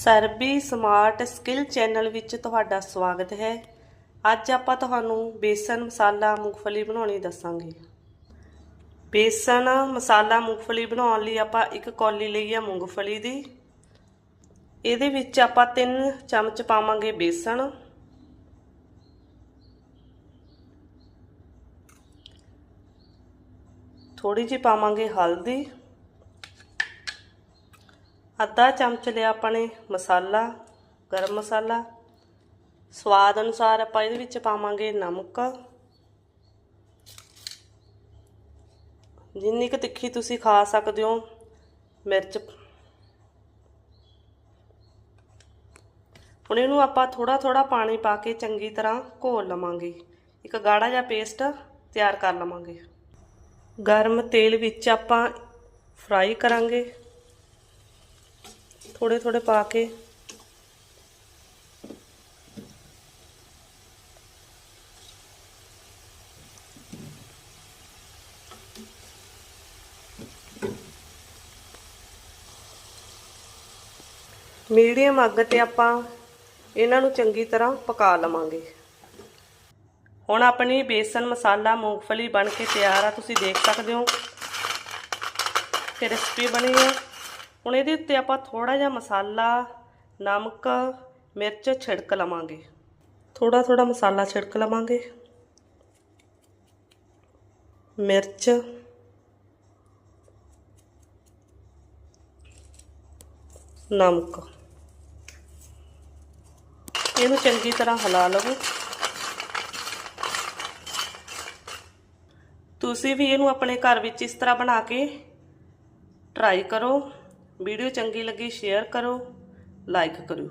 ਸਰਬੀ smart skill channel ਵਿੱਚ ਤੁਹਾਡਾ ਸਵਾਗਤ ਹੈ। ਅੱਜ ਆਪਾਂ ਤੁਹਾਨੂੰ ਬੇਸਨ ਮਸਾਲਾ ਮੂੰਗਫਲੀ ਬਣਾਉਣੀ ਦੱਸਾਂਗੇ। ਬੇਸਨ ਮਸਾਲਾ ਮੂੰਗਫਲੀ ਬਣਾਉਣ ਲਈ ਆਪਾਂ ਇੱਕ ਕੌਲੀ ਲਈ ਹੈ ਮੂੰਗਫਲੀ ਦੀ। ਇਹਦੇ ਵਿੱਚ ਆਪਾਂ 3 ਚਮਚ ਪਾਵਾਂਗੇ ਬੇਸਨ। ਥੋੜੀ ਜਿਹੀ ਪਾਵਾਂਗੇ ਹਲਦੀ। ਅੱਧਾ ਚਮਚ ਲਿਆ ਆਪਾਂ ਨੇ ਮਸਾਲਾ, ਗਰਮ ਮਸਾਲਾ। ਸਵਾਦ ਅਨੁਸਾਰ ਆਪਾਂ ਇਹਦੇ ਵਿੱਚ ਪਾਵਾਂਗੇ ਨਮਕ। ਜਿੰਨੀ ਕੁ ਤਿੱਖੀ ਤੁਸੀਂ ਖਾ ਸਕਦੇ ਹੋ, ਮਿਰਚ। ਹੁਣ ਇਹਨੂੰ ਆਪਾਂ ਥੋੜਾ ਥੋੜਾ ਪਾਣੀ ਪਾ ਕੇ ਚੰਗੀ ਤਰ੍ਹਾਂ ਘੋਲ ਲਵਾਂਗੇ। ਇੱਕ ਗਾੜਾ ਜਿਹਾ ਪੇਸਟ ਤਿਆਰ ਕਰ ਲਵਾਂਗੇ। ਗਰਮ ਤੇਲ ਵਿੱਚ ਆਪਾਂ ਫਰਾਈ ਕਰਾਂਗੇ। ਥੋੜੇ ਥੋੜੇ ਪਾ ਕੇ। ਮੀਡੀਅਮ ਅੱਗ ਤੇ ਆਪਾਂ ਇਹਨਾਂ ਨੂੰ ਚੰਗੀ ਤਰ੍ਹਾਂ ਪਕਾ ਲਵਾਂਗੇ। ਹੁਣ ਆਪਣੀ ਬੇਸਨ ਮਸਾਲਾ ਮੂੰਗਫਲੀ ਬਣ ਕੇ ਤਿਆਰ ਆ, ਤੁਸੀਂ ਦੇਖ ਸਕਦੇ ਹੋ ਕਿ ਰੈਸਪੀ ਬਣੀ ਹੈ ਹੁਣ ਇਹਦੇ ਉੱਤੇ ਆਪਾਂ ਥੋੜਾ ਜਿਹਾ ਮਸਾਲਾ, ਨਮਕ, ਮਿਰਚ ਛਿੜਕ ਲਵਾਂਗੇ। ਥੋੜਾ ਥੋੜਾ ਮਸਾਲਾ ਛਿੜਕ ਲਵਾਂਗੇ। ਮਿਰਚ। ਨਮਕ। ਇਹਨੂੰ ਚੰਗੀ ਤਰ੍ਹਾਂ ਹਿਲਾ ਲਵੋ। ਤੁਸੀਂ ਵੀ ਇਹਨੂੰ ਆਪਣੇ ਘਰ ਵਿੱਚ ਇਸ ਤਰ੍ਹਾਂ ਬਣਾ ਕੇ ਟਰਾਈ ਕਰੋ। ਵੀਡੀਓ ਚੰਗੀ ਲੱਗੀ ਸ਼ੇਅਰ ਕਰੋ ਲਾਈਕ ਕਰੋ